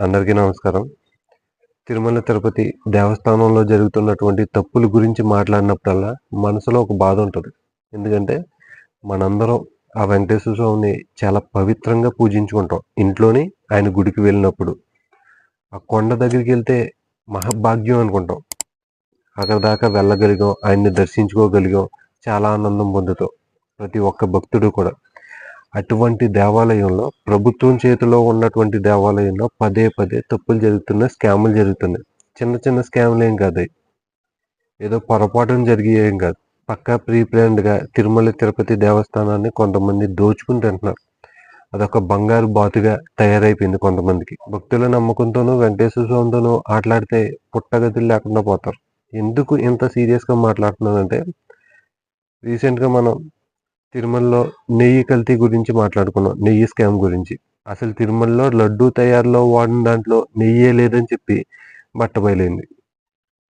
అందరికీ నమస్కారం. తిరుమల తిరుపతి దేవస్థానంలో జరుగుతున్నటువంటి తప్పుల గురించి మాట్లాడినప్పుడల్లా మనసులో ఒక బాధ ఉంటుంది. ఎందుకంటే మనందరం ఆ వెంకటేశ్వర స్వామిని చాలా పవిత్రంగా పూజించుకుంటాం. ఇంట్లోని ఆయన గుడికి వెళ్ళినప్పుడు. ఆ కొండ దగ్గరికి వెళ్తే మహాభాగ్యం అనుకుంటాం. అక్కడ దాకా వెళ్ళగలిగాం ఆయన్ని దర్శించుకోగలిగాం చాలా ఆనందం పొందుతాం. ప్రతి ఒక్క భక్తుడు కూడా. అటువంటి దేవాలయంలో ప్రభుత్వం చేతిలో ఉన్నటువంటి దేవాలయంలో పదే పదే తప్పులు జరుగుతున్నాయి స్కాములు జరుగుతున్నాయి. చిన్న చిన్న స్కాములు ఏం కాదు ఏదో పొరపాటున జరిగి ఏం కాదు. పక్కా ప్రీ ప్లాన్డ్గా తిరుమల తిరుపతి దేవస్థానాన్ని కొంతమంది దోచుకుని తింటున్నారు అదొక బంగారు బాతుగా తయారైపోయింది కొంతమందికి. భక్తుల నమ్మకంతోనూ వెంకటేశ్వర స్వామితోనూ ఆటలాడితే పుట్టగతులు లేకుండా పోతారు. ఎందుకు ఇంత సీరియస్గా మాట్లాడుతున్నానంటే రీసెంట్గా మనం తిరుమలలో నెయ్యి కల్తీ గురించి మాట్లాడుకున్నాం. నెయ్యి స్కామ్ గురించి. అసలు తిరుమలలో లడ్డు తయారులో వాడిన దాంట్లో నెయ్యే లేదని చెప్పి బట్టబయలైంది.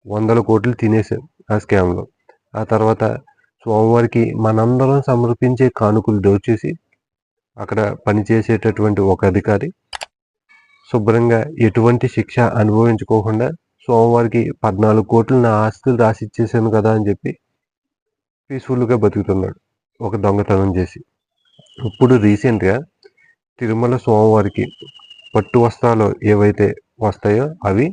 వందల కోట్లు తినేసాం ఆ స్కామ్లో. ఆ తర్వాత స్వామివారికి మనందరం సమర్పించే కానుకలు దోచేసి అక్కడ పనిచేసేటటువంటి ఒక అధికారి శుభ్రంగా ఎటువంటి శిక్ష అనుభవించుకోకుండా స్వామివారికి పద్నాలుగు కోట్లు నా ఆస్తులు రాసిచ్చేసాను కదా అని చెప్పి పీస్ఫుల్గా బతుకుతున్నాడు. ఒక దొంగతనం చేసి. ఇప్పుడు రీసెంట్గా తిరుమల స్వామివారికి పట్టు వస్త్రాలు ఏవైతే వస్తాయో అవి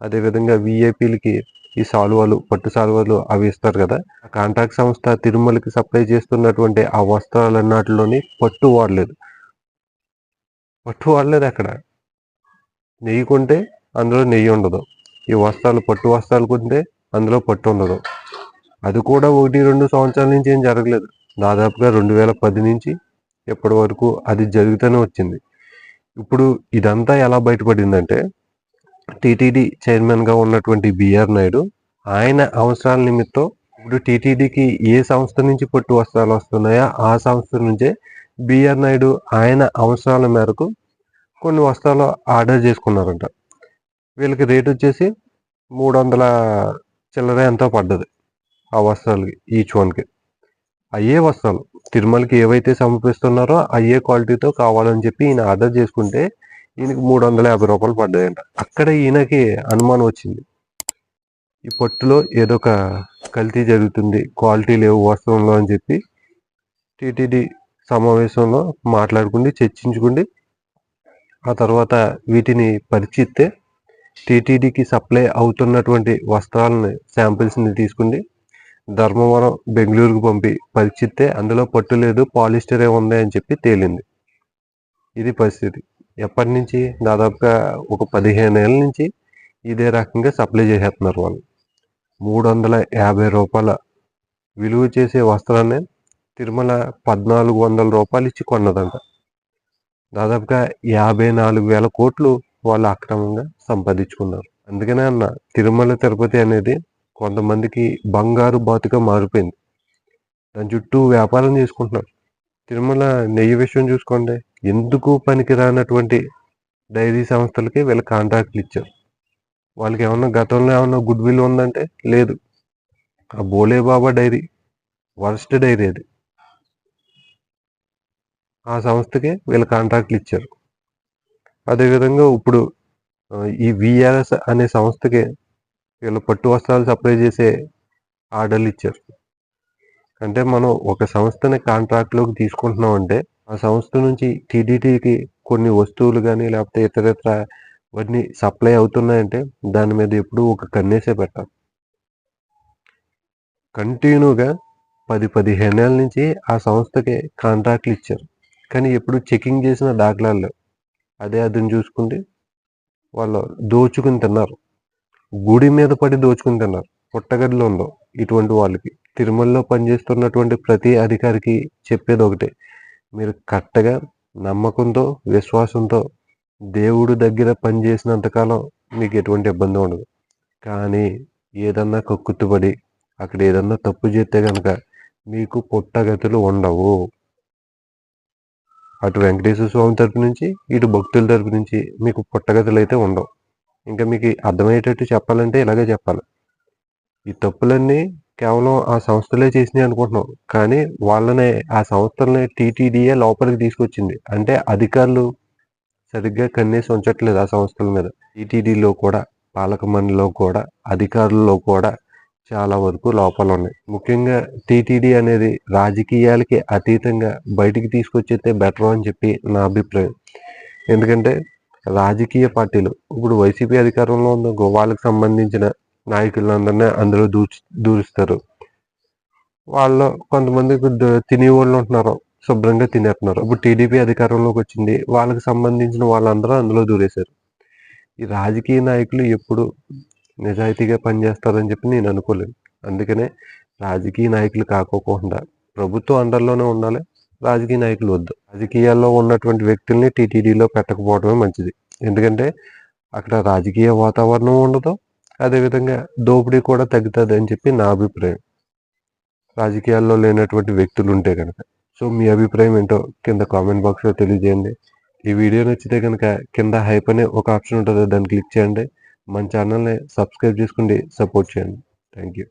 అదేవిధంగా విఐపీలకి ఈ సాల్వాలు పట్టు సాల్వాలు అవి ఇస్తారు కదా. కాంట్రాక్ట్ సంస్థ తిరుమలకి సప్లై చేస్తున్నటువంటి ఆ వస్త్రాలన్నిటిలోని పట్టు వాడలేదు. పట్టు వాడలేదు అక్కడ నెయ్యి కొంటే అందులో నెయ్యి ఉండదు. ఈ వస్త్రాలు పట్టు వస్త్రాలు కొంటే అందులో పట్టు ఉండదు. అది కూడా ఒకటి రెండు సంవత్సరాల నుంచి ఏం జరగలేదు. దాదాపుగా రెండు వేల పది నుంచి ఇప్పటి వరకు అది జరుగుతూనే వచ్చింది. ఇప్పుడు ఇదంతా ఎలా బయటపడిందంటే టీటీడీ చైర్మన్గా ఉన్నటువంటి బిఆర్ నాయుడు ఆయన అవసరాల నిమిత్తం ఇప్పుడు టీటీడీకి ఏ సంస్థ నుంచి పట్టు వస్త్రాలు వస్తున్నాయో ఆ సంస్థ నుంచే బిఆర్ నాయుడు ఆయన అవసరాల మేరకు కొన్ని వస్త్రాలు ఆర్డర్ చేసుకున్నారంట. వీళ్ళకి రేట్ వచ్చేసి మూడు వందల చిల్లర ఎంతో పడ్డది ఆ వస్త్రాలకి ఈచ్ వన్కి. అయ్యే వస్త్రాలు తిరుమలకి ఏవైతే సమర్పిస్తున్నారో అయ్యే క్వాలిటీతో కావాలని చెప్పి ఈయన ఆర్డర్ చేసుకుంటే ఈయనకి మూడు వందల యాభై రూపాయలు పడ్డాయంట. అక్కడ ఈయనకి అనుమానం వచ్చింది. ఈ పట్టులో ఏదో ఒక కల్తీ జరుగుతుంది క్వాలిటీ లేవు వస్త్రంలో అని చెప్పి టీటీడీ సమావేశంలో మాట్లాడుకుండి చర్చించుకుండి ఆ తర్వాత వీటిని పరిచిస్తే టీటీడీకి సప్లై అవుతున్నటువంటి వస్త్రాలని శాంపిల్స్ని తీసుకుండి ధర్మవరం బెంగళూరుకు పంపి పరీక్షిస్తే అందులో పట్టు లేదు పాలిస్టరే ఉంది అని చెప్పి తేలింది. ఇది పరిస్థితి. ఎప్పటి నుంచి? దాదాపుగా ఒక పదిహేను ఏళ్ళ నుంచి ఇదే రకంగా సప్లై చేసేస్తున్నారు వాళ్ళు. మూడు వందల యాభై రూపాయల విలువ చేసే వస్త్రాన్ని తిరుమల పద్నాలుగు వందల రూపాయలు ఇచ్చి కొన్నదంట. దాదాపుగా యాభై నాలుగు వేల కోట్లు వాళ్ళు అక్రమంగా సంపాదించుకున్నారు. అందుకనే అన్న తిరుమల తిరుపతి అనేది కొంతమందికి బంగారు బాతుగా మారిపోయింది. దాని చుట్టూ వ్యాపారం చేసుకుంటున్నారు. తిరుమల నెయ్యి విషయం చూసుకోండి. ఎందుకు పనికి రానటువంటి డైరీ సంస్థలకి వీళ్ళ కాంట్రాక్ట్లు ఇచ్చారు? వాళ్ళకి ఏమన్నా గతంలో ఏమన్నా గుడ్ విల్ ఉందంటే లేదు. ఆ Bhole Baba dairy worst dairy అది. ఆ సంస్థకి వీళ్ళ కాంట్రాక్ట్లు ఇచ్చారు. అదేవిధంగా ఇప్పుడు ఈ విఆర్ఎస్ అనే సంస్థకి వీళ్ళు పట్టు వస్త్రాలు సప్లై చేసే ఆర్డర్లు ఇచ్చారు. అంటే మనం ఒక సంస్థని కాంట్రాక్ట్లోకి తీసుకుంటున్నాం అంటే ఆ సంస్థ నుంచి టీడీటీకి కొన్ని వస్తువులు కానీ లేకపోతే ఇతరత్ర ఇవన్నీ సప్లై అవుతున్నాయంటే దాని మీద ఎప్పుడూ ఒక కన్నేసే పెట్టాలి కంటిన్యూగా పది పదిహేను ఏళ్ళ నుంచి ఆ సంస్థకి కాంట్రాక్ట్లు ఇచ్చారు. కానీ ఎప్పుడు చెకింగ్ చేసిన దాఖలాలు అదే అదని చూసుకుంటే వాళ్ళు దోచుకుని తిన్నారు. గుడి మీద పడి దోచుకుని తిన్నారు పుట్టగడిలో ఉందో ఇటువంటి వాళ్ళకి. తిరుమలలో పనిచేస్తున్నటువంటి ప్రతి అధికారికి చెప్పేది ఒకటే. మీరు కట్టగా నమ్మకంతో విశ్వాసంతో దేవుడు దగ్గర పనిచేసినంతకాలం మీకు ఎటువంటి ఇబ్బంది ఉండదు. కానీ ఏదన్నా కక్కుతుబడి అక్కడ ఏదన్నా తప్పు చేస్తే కనుక మీకు పుట్టగతులు ఉండవు. అటు వెంకటేశ్వర స్వామి తరపు నుంచి ఇటు భక్తుల తరపు నుంచి మీకు పుట్టగతులు అయితే ఉండవు. ఇంకా మీకు అర్థమయ్యేటట్టు చెప్పాలంటే ఇలాగే చెప్పాలి. ఈ తప్పులన్నీ కేవలం ఆ సంస్థలే చేసినాయి అనుకుంటున్నాం. కానీ వాళ్ళనే ఆ సంస్థలని టీటీడీఏ లోపలికి తీసుకొచ్చింది. అంటే అధికారులు సరిగ్గా కన్నేసి ఉంచట్లేదు ఆ సంస్థల మీద. టీటీడీలో కూడా పాలక మండలిలో కూడా అధికారుల్లో కూడా చాలా వరకు లోపాలు ఉన్నాయి. ముఖ్యంగా టీటీడీ అనేది రాజకీయాలకి అతీతంగా బయటికి తీసుకొచ్చేస్తే బెటర్ అని చెప్పి నా అభిప్రాయం. ఎందుకంటే రాజకీయ పార్టీలు. ఇప్పుడు వైసీపీ అధికారంలో ఉన్న వాళ్ళకి సంబంధించిన నాయకులందరినీ అందులో దూచి దూరిస్తారు. వాళ్ళు కొంతమంది తినే వాళ్ళు ఉంటున్నారు. శుభ్రంగా తినేస్తున్నారు. ఇప్పుడు టీడీపీ అధికారంలోకి వచ్చింది. వాళ్ళకి సంబంధించిన వాళ్ళందరూ అందులో దూరేశారు. ఈ రాజకీయ నాయకులు ఎప్పుడు నిజాయితీగా పనిచేస్తారని చెప్పి నేను అనుకోలేను అందుకనే రాజకీయ నాయకులు కాకోకుండా ప్రభుత్వం అండర్లోనే ఉండాలి. రాజకీయ నాయకులు వద్దు. రాజకీయాల్లో ఉన్నటువంటి వ్యక్తుల్ని టీటీడీలో పెట్టకపోవడమే మంచిది. ఎందుకంటే అక్కడ రాజకీయ వాతావరణం ఉండదు. అదేవిధంగా దోపిడీ కూడా తగ్గుతుంది అని చెప్పి నా అభిప్రాయం. రాజకీయాల్లో లేనటువంటి వ్యక్తులు ఉంటే కనుక సో మీ అభిప్రాయం ఏంటో కింద కామెంట్ బాక్స్లో తెలియజేయండి. ఈ వీడియో నచ్చితే కనుక కింద హైప్ అనే ఒక ఆప్షన్ ఉంటుంది. దాన్ని క్లిక్ చేయండి. మన ఛానల్ని సబ్స్క్రైబ్ చేసుకోండి సపోర్ట్ చేయండి. Thank you